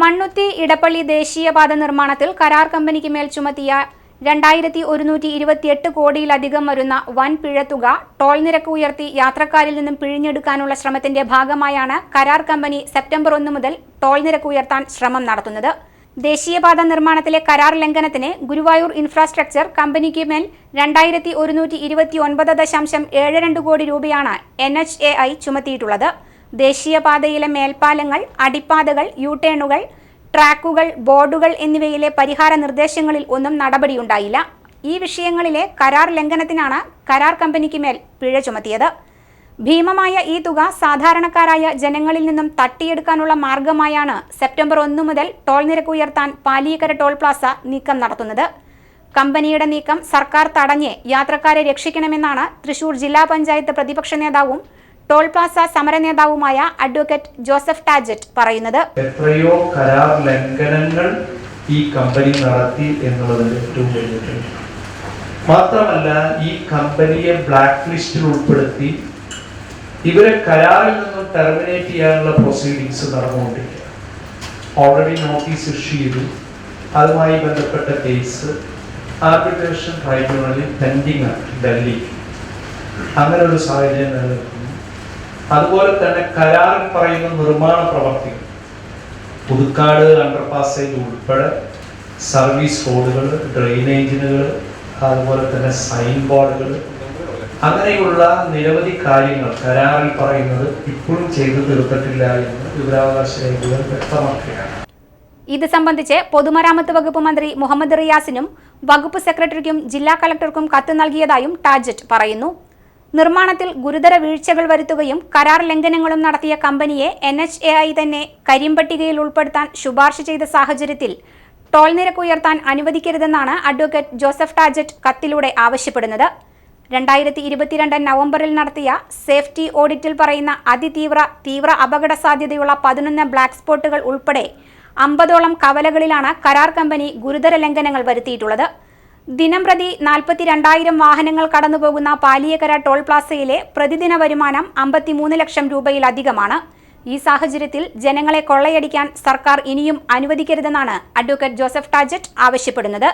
മണ്ണുത്തി ഇടപ്പള്ളി ദേശീയപാത നിർമ്മാണത്തിൽ കരാർ കമ്പനിക്ക് മേൽ ചുമത്തിയ രണ്ടായിരത്തി ഒരുന്നൂറ്റി ഇരുപത്തിയെട്ട് കോടിയിലധികം വരുന്ന വൻ പിഴത്തുക ടോൾ നിരക്ക് ഉയർത്തി യാത്രക്കാരിൽ നിന്നും പിഴിഞ്ഞെടുക്കാനുള്ള ശ്രമത്തിന്റെ ഭാഗമായാണ് കരാർ കമ്പനി സെപ്റ്റംബർ ഒന്ന് മുതൽ ടോൾ നിരക്ക് ഉയർത്താൻ ശ്രമം നടത്തുന്നത്. ദേശീയപാത നിർമ്മാണത്തിലെ കരാർ ലംഘനത്തിന് ഗുരുവായൂർ ഇൻഫ്രാസ്ട്രക്ചർ കമ്പനിക്ക് മേൽ രണ്ടായിരത്തി ഒരുന്നൂറ്റി ഇരുപത്തി ഒൻപത് ദശാംശം ഏഴ് രണ്ട് കോടി രൂപയാണ് എൻ എച്ച് എ ഐ ചുമത്തിയിട്ടുള്ളത്. ദേശീയപാതയിലെ മേൽപ്പാലങ്ങൾ അടിപ്പാതകൾ യൂട്ടേണുകൾ ട്രാക്കുകൾ ബോർഡുകൾ എന്നിവയിലെ പരിഹാര നിർദ്ദേശങ്ങളിൽ ഒന്നും നടപടിയുണ്ടായില്ല. ഈ വിഷയങ്ങളിലെ കരാർ ലംഘനത്തിനാണ് കരാർ കമ്പനിക്ക് മേൽ പിഴ ചുമത്തിയത്. ഭീമമായ ഈ തുക സാധാരണക്കാരായ ജനങ്ങളിൽ നിന്നും തട്ടിയെടുക്കാനുള്ള മാർഗമായാണ് സെപ്റ്റംബർ ഒന്ന് മുതൽ ടോൾ നിരക്ക് ഉയർത്താൻ പാലിയക്കര ടോൾ പ്ലാസ നീക്കം നടത്തുന്നത്. കമ്പനിയുടെ നീക്കം സർക്കാർ തടഞ്ഞ് യാത്രക്കാരെ രക്ഷിക്കണമെന്നാണ് തൃശൂർ ജില്ലാ പഞ്ചായത്ത് പ്രതിപക്ഷ നേതാവും ടോൾ പ്ലാസ സമര നേതാവുമായ അഡ്വക്കേറ്റ് ജോസഫ് ടാജറ്റ് പറയുന്നത് എത്രയോ കരാർ ലംഘനങ്ങൾ ഈ കമ്പനി നടത്തി എന്നുള്ളതിന്റെ ഏറ്റവും വലിയ മാത്രമല്ല ഈ കമ്പനിയെ ബ്ലാക്ക് ലിസ്റ്റിൽ ഉൾപ്പെടുത്തി ഇവരെ കരാറിൽ നിന്നും ടെർമിനേറ്റ് ചെയ്യാനുള്ള പ്രൊസീഡിങ്സ് നടന്നുകൊണ്ടിരിക്കുക. ഓൾറെഡി നോട്ടീസ് ഇഷ്യൂ ചെയ്തു. അതുമായി ബന്ധപ്പെട്ട കേസ് ആർബിട്രേഷൻ ട്രൈബ്യൂണലിൽ പെൻഡിങ് ആണ് ഡൽഹി. അങ്ങനെ ഒരു സാഹചര്യം നിലനിൽക്കുന്നു. അതുപോലെ തന്നെ കരാറിൽ പറയുന്ന നിർമ്മാണ പ്രവർത്തികൾ. പുതുക്കാട് അണ്ടർപാസേജ് ഉൾപ്പെടെ സർവീസ് റോഡുകൾ ഡ്രെയിനേജിനുകൾ അതുപോലെ തന്നെ സൈൻ ബോർഡുകൾ അങ്ങനെയുള്ള നിരവധി കാര്യങ്ങൾ കരാറിൽ പറയുന്നത് ഇപ്പോഴും ചെയ്തു തീർത്തിട്ടില്ല എന്ന് വിവരാവകാശ രേഖകൾ വ്യക്തമാക്കുകയാണ്. ഇത് സംബന്ധിച്ച് പൊതുമരാമത്ത് വകുപ്പ് മന്ത്രി മുഹമ്മദ് റിയാസിനും വകുപ്പ് സെക്രട്ടറിക്കും ജില്ലാ കളക്ടർക്കും കത്ത് നൽകിയതായും ടാജറ്റ് പറയുന്നു. നിർമ്മാണത്തിൽ ഗുരുതര വീഴ്ചകൾ വരുത്തുകയും കരാർ ലംഘനങ്ങളും നടത്തിയ കമ്പനിയെ എൻ എച്ച് എ ഐ തന്നെ കരിമ്പട്ടികയിൽ ഉൾപ്പെടുത്താൻ ശുപാർശ ചെയ്ത സാഹചര്യത്തിൽ ടോൾ നിരക്ക് ഉയർത്താൻ അനുവദിക്കരുതെന്നാണ് അഡ്വക്കേറ്റ് ജോസഫ് ടാജറ്റ് കത്തിലൂടെ ആവശ്യപ്പെടുന്നത്. രണ്ടായിരത്തി ഇരുപത്തിരണ്ട് നവംബറിൽ നടത്തിയ സേഫ്റ്റി ഓഡിറ്റിൽ പറയുന്ന അതിതീവ്ര തീവ്ര അപകട സാധ്യതയുള്ള പതിനൊന്ന് ബ്ലാക്ക് സ്പോട്ടുകൾ ഉൾപ്പെടെ അമ്പതോളം കവലകളിലാണ് കരാർ കമ്പനി ഗുരുതര ലംഘനങ്ങൾ വരുത്തിയിട്ടുള്ളത്. ദിനം പ്രതി നാൽപ്പത്തി രണ്ടായിരം വാഹനങ്ങൾ കടന്നുപോകുന്ന പാലിയക്കര ടോൾ പ്ലാസയിലെ പ്രതിദിന വരുമാനം അമ്പത്തിമൂന്ന് ലക്ഷം രൂപയിലധികമാണ്. ഈ സാഹചര്യത്തിൽ ജനങ്ങളെ കൊള്ളയടിക്കാൻ സർക്കാർ ഇനിയും അനുവദിക്കരുതെന്നാണ് അഡ്വക്കേറ്റ് ജോസഫ് ടാജറ്റ് ആവശ്യപ്പെടുന്നത്.